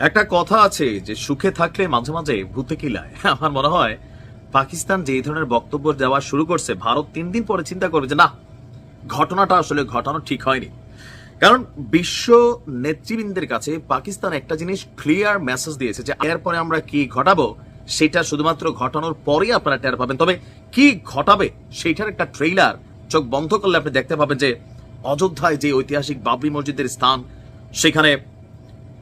একটা কথা আছে যে সুখে থাকলে মাঝে মাঝে ভূতে কিলায়। আমার মনে হয় পাকিস্তান যে ধরনের বক্তব্য দেওয়া শুরু করছে, ভারত তিন দিন পরে চিন্তা করবে যে, না, ঘটনাটা আসলে ঘটানো ঠিক হয়নি। কারণ বিশ্ব নেতৃবৃন্দের কাছে পাকিস্তান একটা জিনিস ক্লিয়ার মেসেজ দিয়েছে যে, এরপরে আমরা কি ঘটাবো? সেটা শুধুমাত্র ঘটানোর পরেই আপনারা টের পাবেন। তবে কি ঘটাবে সেইটার একটা ট্রেইলার চোখ বন্ধ করলে আপনি দেখতে পাবেন যে, অযোধ্যায় যে ঐতিহাসিক বাবরি মসজিদের স্থান, সেখানে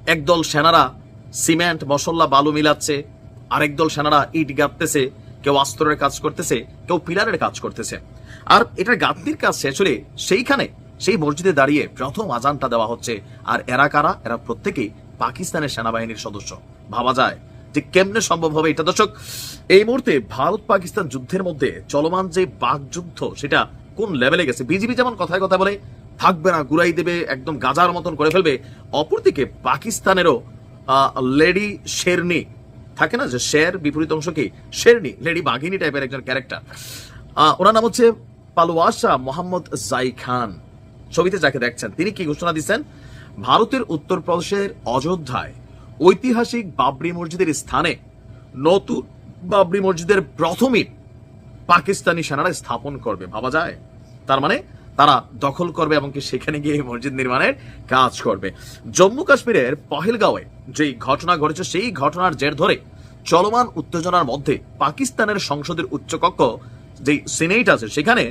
একদল সেনারা সিমেন্ট, মশলা, বালু মিলাচ্ছে, আরেক দল সেনারা ইট গাঁথতেছে, কেউ আস্তরের কাজ করতেছে, কেউ পিলারের কাজ করতেছে। আর এটার গাঁথনির কাজ শেষ হলে সেইখানে, সেই মসজিদে দাঁড়িয়ে প্রথম আজানটা দেওয়া হচ্ছে। আর এরা কারা? এরা প্রত্যেকেই পাকিস্তানের সেনাবাহিনীর সদস্য। ভাবা যায় যে কেমনে সম্ভব হবে এটা। দর্শক, এই মুহূর্তে ভারত পাকিস্তান যুদ্ধের মধ্যে চলমান যে বাক যুদ্ধ সেটা কোন লেভেলে গেছে? বিজিবি যেমন কথায় কথা বলে থাকবে না গুড়াই দেবে, একদম গাজার মতন করে ফেলবে। অপরদিকে পাকিস্তানেরও লেডি শেরনি, থাকে না যে শের বিপরীত অংশ কি? শেরনি, লেডি বাঘিনী টাইপের একজন ক্যারেক্টার ওনার নাম হচ্ছে পালওয়াশা মোহাম্মদ জাই খান। ছবিতে যাকে দেখছেন, তিনি কি ঘোষণা দিচ্ছেন? ভারতের উত্তরপ্রদেশের অযোধ্যায় ঐতিহাসিক বাবরি মসজিদের স্থানে নতুন বাবরি মসজিদের প্রথম ইট পাকিস্তানি সেনারা স্থাপন করবে, ভাবা যায়? তার মানে তারা দখল করবে এবং কি সেখানে গিয়ে মসজিদ নির্মাণের কাজ করবে। জম্মু কাশ্মীরের পহেলগাঁওয়ে যেই ঘটনা ঘটেছে, সেই ঘটনার জের ধরে চলমান উত্তেজনার মধ্যে পাকিস্তানের সংসদের উচ্চকক্ষ যেই সিনেট আছে, সেখানে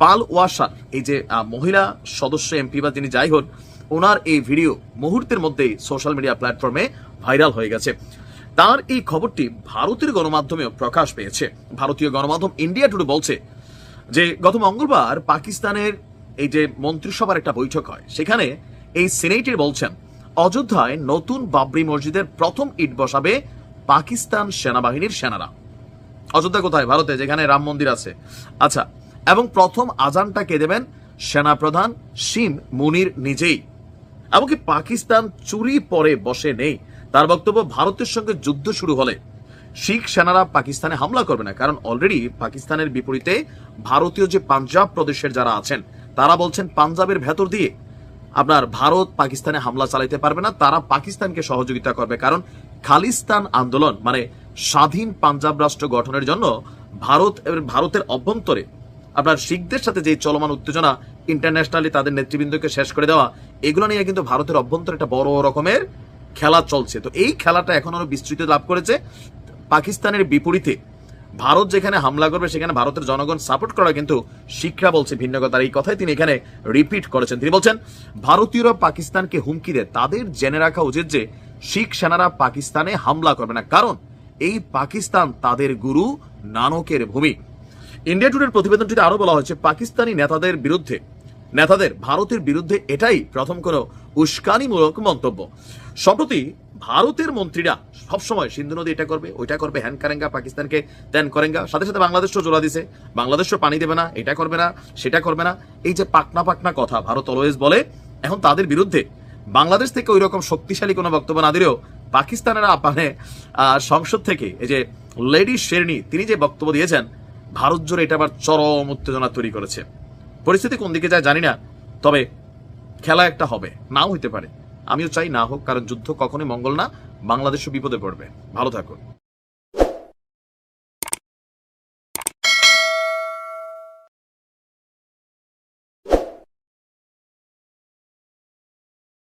পাল ওয়াসার এই যে মহিলা সদস্য এমপি বা তিনি যাই হোক, ওনার এই ভিডিও মুহূর্তের মধ্যেই সোশ্যাল মিডিয়া প্ল্যাটফর্মে ভাইরাল হয়ে গেছে। তার এই খবরটি ভারতের গণমাধ্যমেও প্রকাশ পেয়েছে। ভারতীয় গণমাধ্যম ইন্ডিয়া টুডে বলছে যে গত মঙ্গলবার পাকিস্তানের এই যে মন্ত্রিসভার একটা বৈঠক হয়, সেখানে এই সিনেটের বলছেন, অযোধ্যায় নতুন বাবরি মসজিদের প্রথম ইট বসাবে পাকিস্তান সেনাবাহিনীর সেনারা। অযোধ্যা কোথায়? ভারতে, যেখানে রাম মন্দির আছে। আচ্ছা এবং প্রথম আজানটা কে দেবেন? সেনাপ্রধান শিম মুনির নিজেই। এমনকি পাকিস্তান চুরি পরে বসে নেই। তার বক্তব্য ভারতের সঙ্গে যুদ্ধ শুরু হলে। শিখ সেনারা পাকিস্তানে হামলা করবে না, কারণ অলরেডি পাকিস্তানের বিপরীতে ভারতীয় যে পাঞ্জাব প্রদেশের যারা আছেন, তারা বলছেন পাঞ্জাবের ভেতর দিয়ে আপনার ভারত পাকিস্তানে হামলা চালাইতে পারবে না, তারা পাকিস্তানকে সহযোগিতা করবে, কারণ খালিস্তান আন্দোলন মানে স্বাধীন পাঞ্জাব রাষ্ট্র গঠনের জন্য ভারত এবং ভারতের অভ্যন্তরে আপনার শিখদের সাথে যে চলমান উত্তেজনা ইন্টারন্যাশনালি তাদের নেতৃবৃন্দকে শেষ করে দেওয়া, এগুলো নিয়ে কিন্তু ভারতের অভ্যন্তরে একটা বড় রকমের খেলা চলছে। তো এই খেলাটা এখন আরও বিস্তৃত লাভ করেছে। পাকিস্তানের বিপরীতে ভারত যেখানে হামলা করবে, সেখানে ভারতের জনগণ সাপোর্ট করা কিন্তু শিক্ষা বলছে ভিন্ন কথার এই কথাই তিনি এখানে রিপিট করেছেন। তিনি বলছেন, ভারতীয়রা পাকিস্তানকে হুমকি দেয়, তাদের জেনে রাখা উচিত যে শিখ সেনারা পাকিস্তানে হামলা করবে না। কারণ এই পাকিস্তান তাদের গুরু নানকের ভূমি। ইন্ডিয়া টুডের প্রতিবেদনটিতে আরও বলা হয়েছে, পাকিস্তানি নেতাদের বিরুদ্ধে নেতাদের ভারতের বিরুদ্ধে এটাই প্রথম কোন উস্কানিমূলক মন্তব্য। সম্প্রতি ভারতের মন্ত্রীরা সবসময় সিন্ধু নদী এটা করবে ওইটা করবে হ্যান কারেঙ্গা পাকিস্তানকে ত্যান করেঙ্গা সাথে সাথে বাংলাদেশও জোড়া দিছে। বাংলাদেশও পানি দেবে না এটা করবে না সেটা করবে না। এই যে পাকনা পাকনা কথা ভারত অলওয়েজ বলে এখন তাদের বিরুদ্ধে বাংলাদেশ থেকে ওই রকম শক্তিশালী কোনো বক্তব্য না দিলেও পাকিস্তানেরা আহ, সংসদ থেকে এই যে লেডি শেরনি তিনি যে বক্তব্য দিয়েছেন ভারত জুড়ে এটা আবার চরম উত্তেজনা তৈরি করেছে। পরিস্থিতি কোন দিকে যায় জানি না, তবে খেলা একটা হবে, নাও হইতে পারে। আমিও চাই না হোক কারণ যুদ্ধ কখনোই মঙ্গল না, বাংলাদেশও বিপদে পড়বে। ভালো থাকুন।